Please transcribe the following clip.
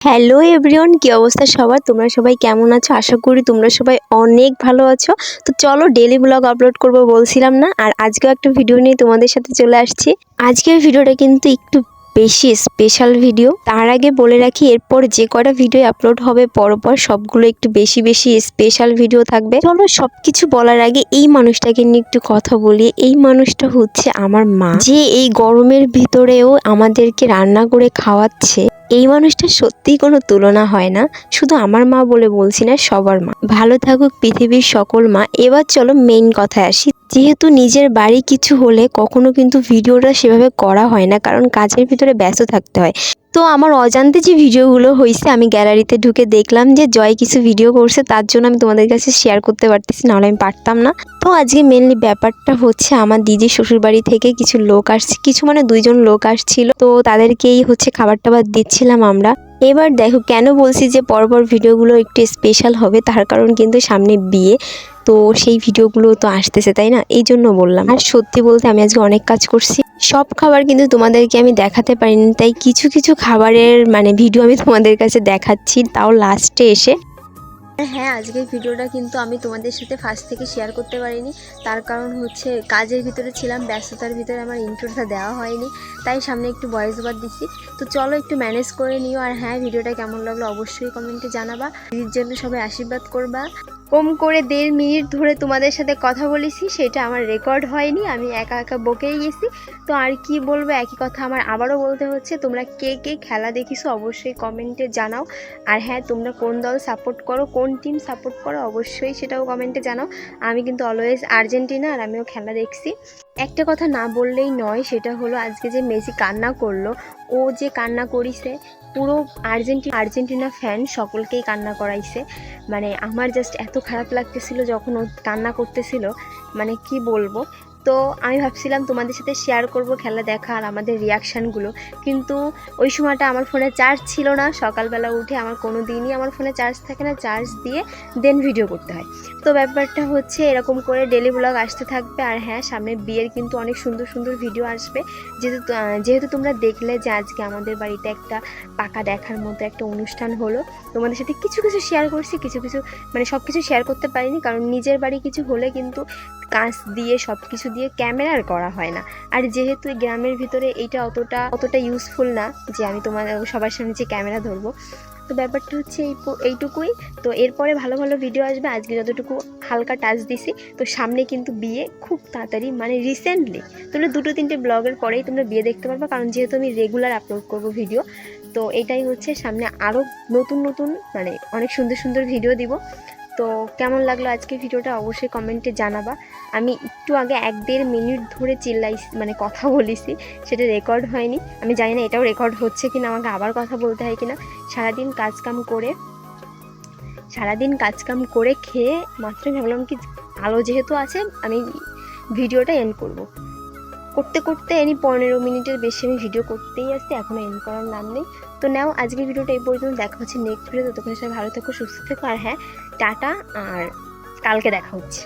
Hello everyone কি অবস্থা সবার? তোমরা সবাই কেমন আছো? আশা করি তোমরা সবাই অনেক ভালো আছো। তো চলো ডেলি ব্লগ আপলোড করব বলছিলাম না, আর আজকেও একটা ভিডিও নিয়ে তোমাদের সাথে চলে আসছি। আজকের ভিডিওটা কিন্তু একটু বেশি স্পেশাল ভিডিও তার আগে বলে রাখি, এরপর যে কটা ভিডিও আপলোড হবে, পরপর সবগুলো একটু বেশি বেশি স্পেশাল ভিডিও থাকবে। চলো সব কিছু বলার আগে এই মানুষটাকে নিয়ে একটু কথা বলি। এই মানুষটা হচ্ছে আমার মা। যে এই গরমের ভিতরেও আমাদেরকে রান্না করে খাওয়াচ্ছে। এই মানুষটা সত্যিই কোনো তুলনা হয় না। শুধু আমার মা বলে বলছি না, সবার মা। ভালো থাকুক পৃথিবীর সকল মা। এবার চলো মেইন কথায় আসি। যেহেতু নিজের বাড়ি কিছু হলে কখনো কিন্তু ভিডিওটা সেভাবে করা হয় না, কারণ কাজের ভিতরে ব্যস্ত থাকতে হয়। তো আমার অজান্তে যে ভিডিওগুলো হয়েছে আমি গ্যালারিতে ঢুকে দেখলাম যে জয় কিছু ভিডিও করছে, তার জন্য আমি তোমাদের কাছে শেয়ার করতে পারতেছি, নাহলে আমি পারতাম না। তো আজকে মেনলি ব্যাপারটা হচ্ছে, আমার দিদির শ্বশুরবাড়ি থেকে কিছু লোক আসছে, কিছু মানে দুইজন লোক আসছিল, তো তাদেরকেই হচ্ছে খাবার টাবার দিচ্ছিলাম আমরা। এবার দেখো, কেন বলছি যে পরপর ভিডিওগুলো একটু স্পেশাল হবে, তার কারণ কিন্তু সামনে বিয়ে। তো সেই ভিডিওগুলো তো আসতেছে, তাই না? এই জন্য বললাম। আর সত্যি বলতে আমি আজকে অনেক কাজ করছি। সব খাবার কিন্তু তোমাদেরকে আমি দেখাতে পারিনি, তাই কিছু কিছু খাবারের মানে ভিডিও আমি তোমাদের কাছে দেখাচ্ছি, তাও লাস্টে এসে। হ্যাঁ আজকের ভিডিওটা কিন্তু আমি তোমাদের সাথে ফার্স্ট থেকে শেয়ার করতে পারিনি। তার কারণ হচ্ছে কাজের ভিতরে ছিলাম, ব্যস্ততার ভিতরে আমার ইন্ট্রোটা দেওয়া হয়নি, তাই সামনে একটু ভয়েস ওভার দিচ্ছি। তো চলো একটু ম্যানেজ করে নিও, আর হ্যাঁ ভিডিওটা কেমন লাগল অবশ্যই কমেন্টে জানাবা। দিদির জন্য সবাই আশীর্বাদ করবা। কম করে দেড় মিনিট ধরে তোমাদের সাথে কথা বলেছি, সেটা আমার রেকর্ড হয়নি, আমি একা একা বকেই গেছি। তো আর কি বলব, একই কথা আমার আবারও বলতে হচ্ছে, তোমরা কে কে খেলা দেখিছো অবশ্যই কমেন্টে জানাও। আর হ্যাঁ তোমরা কোন দল সাপোর্ট করো, কোন টিম সাপোর্ট করো, অবশ্যই সেটাও কমেন্টে জানাও। আমি কিন্তু অলওয়েজ আর্জেন্টিনা আর আমিও খেলা দেখছি। একটা কথা না বললেই নয়, সেটা হলো আজকে যে মেসি কান্না করল, ও যে কান্না করিছে, পুরো আর্জেন্টিনা আর্জেন্টিনা ফ্যান সকলকেই কান্না করাইছে। মানে আমার জাস্ট এত খারাপ লাগতেছিল যখন ও কান্না করতেছিল মানে কি বলব? তো আমি ভাবছিলাম তোমাদের সাথে শেয়ার করব খেলা দেখা আর আমাদের রিয়াকশানগুলো কিন্তু ওই সময়টা আমার ফোনে চার্জ ছিল না। সকালবেলা উঠে আমার কোনো দিনই আমার ফোনে চার্জ থাকে না। চার্জ দিয়ে দেন ভিডিও করতে হয়। তো ব্যাপারটা হচ্ছে এরকম করে ডেলি ব্লগ আসতে থাকবে। আর হ্যাঁ সামনে বিয়ের কিন্তু অনেক সুন্দর সুন্দর ভিডিও আসবে। যেহেতু যেহেতু তোমরা দেখলে যে আজকে আমাদের বাড়িতে একটা পাকা দেখার মতো একটা অনুষ্ঠান হলো, তোমাদের সাথে কিছু কিছু শেয়ার করছি, কিছু কিছু মানে সব কিছু শেয়ার করতে পারিনি। কারণ নিজের বাড়ি কিছু হলে কিন্তু কাঁচ দিয়ে সব কিছু দিয়ে ক্যামেরার করা হয় না। আর যেহেতু গ্রামের ভিতরে এইটা অতটা অতটা ইউজফুল না যে আমি তোমার, সবার সামনে যে ক্যামেরা ধরবো। তো ব্যাপারটা হচ্ছে এই এইটুকুই। তো এরপরে ভালো ভালো ভিডিও আসবে। আজকে যতটুকু হালকা টাচ দিছি। তো সামনে কিন্তু বিয়ে খুব তাড়াতাড়ি মানে রিসেন্টলি তোমরা দুটো তিনটে ব্লগের পরেই তোমরা বিয়ে দেখতে পারবে, কারণ যেহেতু আমি রেগুলার আপলোড করব ভিডিও তো এটাই হচ্ছে সামনে আরও নতুন নতুন মানে অনেক সুন্দর সুন্দর ভিডিও দিব। তো কেমন লাগল আজকে ভিডিওটা অবশ্যই কমেন্টে জানাবা। আমি একটু আগে এক দেড় মিনিট ধরে চিল্লাই মানে কথা বলেছি, সেটা রেকর্ড হয়নি। আমি জানি না এটাও রেকর্ড হচ্ছে কিনা, আমাকে আবার কথা বলতে হয় কিনা। সারাদিন কাজকাম করে, সারাদিন কাজকাম করে খেয়ে মাত্র ভাবলাম কি আলো যেহেতু আছে, আমি ভিডিওটা এন্ড করব। করতে করতে এনি পনেরো মিনিটের বেশি আমি ভিডিও করতেই আসছি এখনও এন করার নাম নেই। তো নাও, আজকের ভিডিওটা এই পর্যন্ত, দেখা হচ্ছে নেক্সট ভিডিও ততক্ষণ সবাই ভালো থেকো, সুস্থ থেকো, আর হ্যাঁ টাটা, আর কালকে দেখা হচ্ছে।